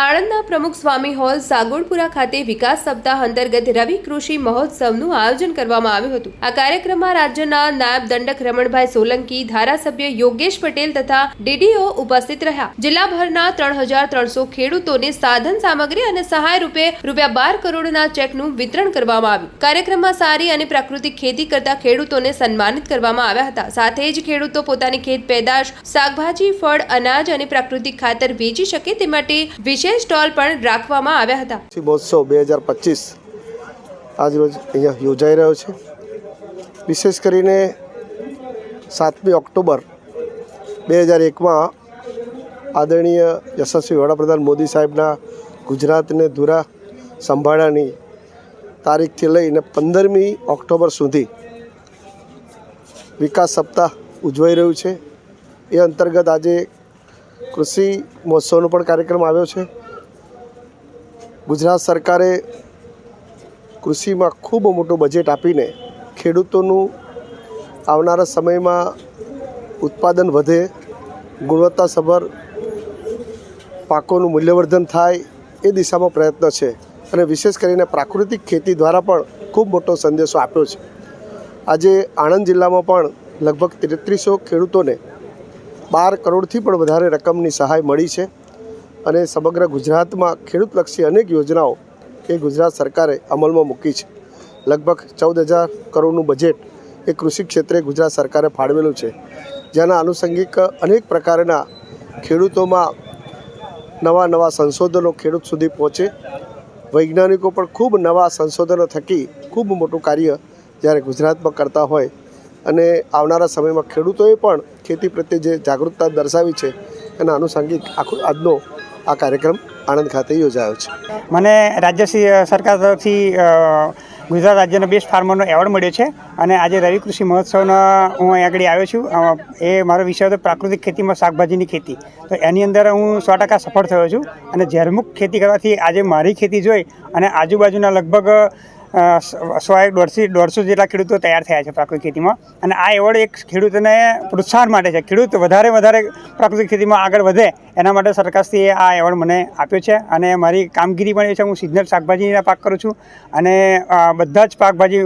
આણંદના પ્રમુખ સ્વામી હોલ સાગોડપુરા ખાતે વિકાસ સપ્તાહ અંતર્ગત રવિ કૃષિ મહોત્સવનું આયોજન કરવામાં આવ્યું હતું. આ કાર્યક્રમમાં રાજ્યના નાયબ દંડક રમણભાઈ સોલંકી, ધારાસભ્ય યોગેશ પટેલ તથા ડીડીઓ ઉપસ્થિત રહ્યા. જિલ્લાભરના ત્રણ હજાર ત્રણસો ખેડૂતોને સાધન સામગ્રી અને સહાય રૂપે રૂપિયા બાર કરોડના ચેકનું વિતરણ કરવામાં આવ્યું. કાર્યક્રમમાં સારી અને પ્રાકૃતિક ખેતી કરતા ખેડૂતોને સન્માનિત કરવામાં આવ્યા હતા. સાથે જ ખેડૂતો પોતાની ખેત પેદાશ, શાકભાજી, ફળ, અનાજ અને પ્રાકૃતિક ખાતર વેચી શકે તે માટે વિશેષ સ્ટોલ પણ રાખવામાં આવ્યા હતા. મહોત્સવ બે હજાર પચીસ આજરોજ અહીંયા યોજાઈ રહ્યો છે. વિશેષ કરીને સાતમી ઓક્ટોબર બે હજાર એકમાં આદરણીય યશસ્વી વડાપ્રધાન મોદી સાહેબના ગુજરાતને ધુરા સંભાળાની તારીખથી લઈને પંદરમી ઓક્ટોબર સુધી વિકાસ સપ્તાહ ઉજવાઈ રહ્યું છે. એ અંતર્ગત આજે કૃષિ મહોત્સવનો પણ કાર્યક્રમ આવ્યો છે. ગુજરાત સરકારે કૃષિમાં ખૂબ મોટું બજેટ આપીને ખેડૂતોનું આવનારા સમયમાં ઉત્પાદન વધે, ગુણવત્તાસભર પાકોનું મૂલ્યવર્ધન થાય એ દિશામાં પ્રયત્ન છે અને વિશેષ કરીને પ્રાકૃતિક ખેતી દ્વારા પણ ખૂબ મોટો સંદેશો આપ્યો છે. આજે આણંદ જિલ્લામાં પણ લગભગ તેત્રીસો ખેડૂતોને બાર કરોડથી પણ વધારે રકમની સહાય મળી છે. અને સમગ્ર ગુજરાતમાં ખેડૂતલક્ષી અનેક યોજનાઓ એ ગુજરાત સરકારે અમલમાં મૂકી છે. લગભગ ચૌદ હજાર કરોડનું બજેટ એ કૃષિ ક્ષેત્રે ગુજરાત સરકારે ફાળવેલું છે. જેના આનુષંગિક અનેક પ્રકારના ખેડૂતોમાં નવા નવા સંશોધનો ખેડૂત સુધી પહોંચે. વૈજ્ઞાનિકો પણ ખૂબ નવા સંશોધનો થકી ખૂબ મોટું કાર્ય જ્યારે ગુજરાતમાં કરતા હોય અને આવનારા સમયમાં ખેડૂતોએ પણ ખેતી પ્રત્યે જે જાગૃતતા દર્શાવી છે એના આનુષંગિક આખો આજનો આ કાર્યક્રમ આણંદ ખાતે યોજાયો છે. મને રાજ્ય સરકાર તરફથી ગુજરાત રાજ્યનો બેસ્ટ ફાર્મરનો એવોર્ડ મળ્યો છે અને આજે રવિ કૃષિ મહોત્સવનો હું અહીં આગળ આવ્યો છું. એ મારો વિષય હતો પ્રાકૃતિક ખેતીમાં શાકભાજીની ખેતી. તો એની અંદર હું સો ટકા સફળ થયો છું અને ઝેરમુક્ત ખેતી કરવાથી આજે મારી ખેતી જોઈ અને આજુબાજુના લગભગ સો દોઢસી, દોઢસો જેટલા ખેડૂતો તૈયાર થયા છે પ્રાકૃતિક ખેતીમાં. અને આ એવોર્ડ એક ખેડૂતોને પ્રોત્સાહન માટે છે. ખેડૂત વધારે વધારે પ્રાકૃતિક ખેતીમાં આગળ વધે એના માટે સરકારશ્રીએ આ એવોર્ડ મને આપ્યો છે. અને મારી કામગીરી પણ એ છે. હું સિઝનલ શાકભાજીના પાક કરું છું. અને બધા જ પાકભાજી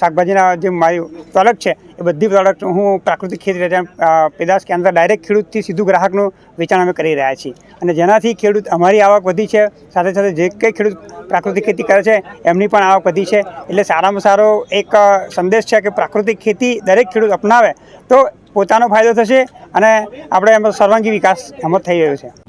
શાકભાજીના જે મારી પ્રોડક્ટ છે એ બધી પ્રોડક્ટ હું પ્રાકૃતિક ખેતી પેદાશ કે કેન્દ્ર ડાયરેક્ટ ખેડૂતથી સીધું ગ્રાહકનું વેચાણ અમે કરી રહ્યા છીએ. અને જેનાથી ખેડૂત અમારી આવક વધી છે, સાથે સાથે જે કંઈ ખેડૂત પ્રાકૃતિક ખેતી કરે છે, એમની પણ આવક વધી છે. એટલે સારામાં સારો એક સંદેશ છે કે પ્રાકૃતિક ખેતી દરેક ખેડૂત અપનાવે તો પોતાનો ફાયદો થશે અને આપણે એમાં સર્વાંગી વિકાસ એમાં થઈ રહ્યો છે.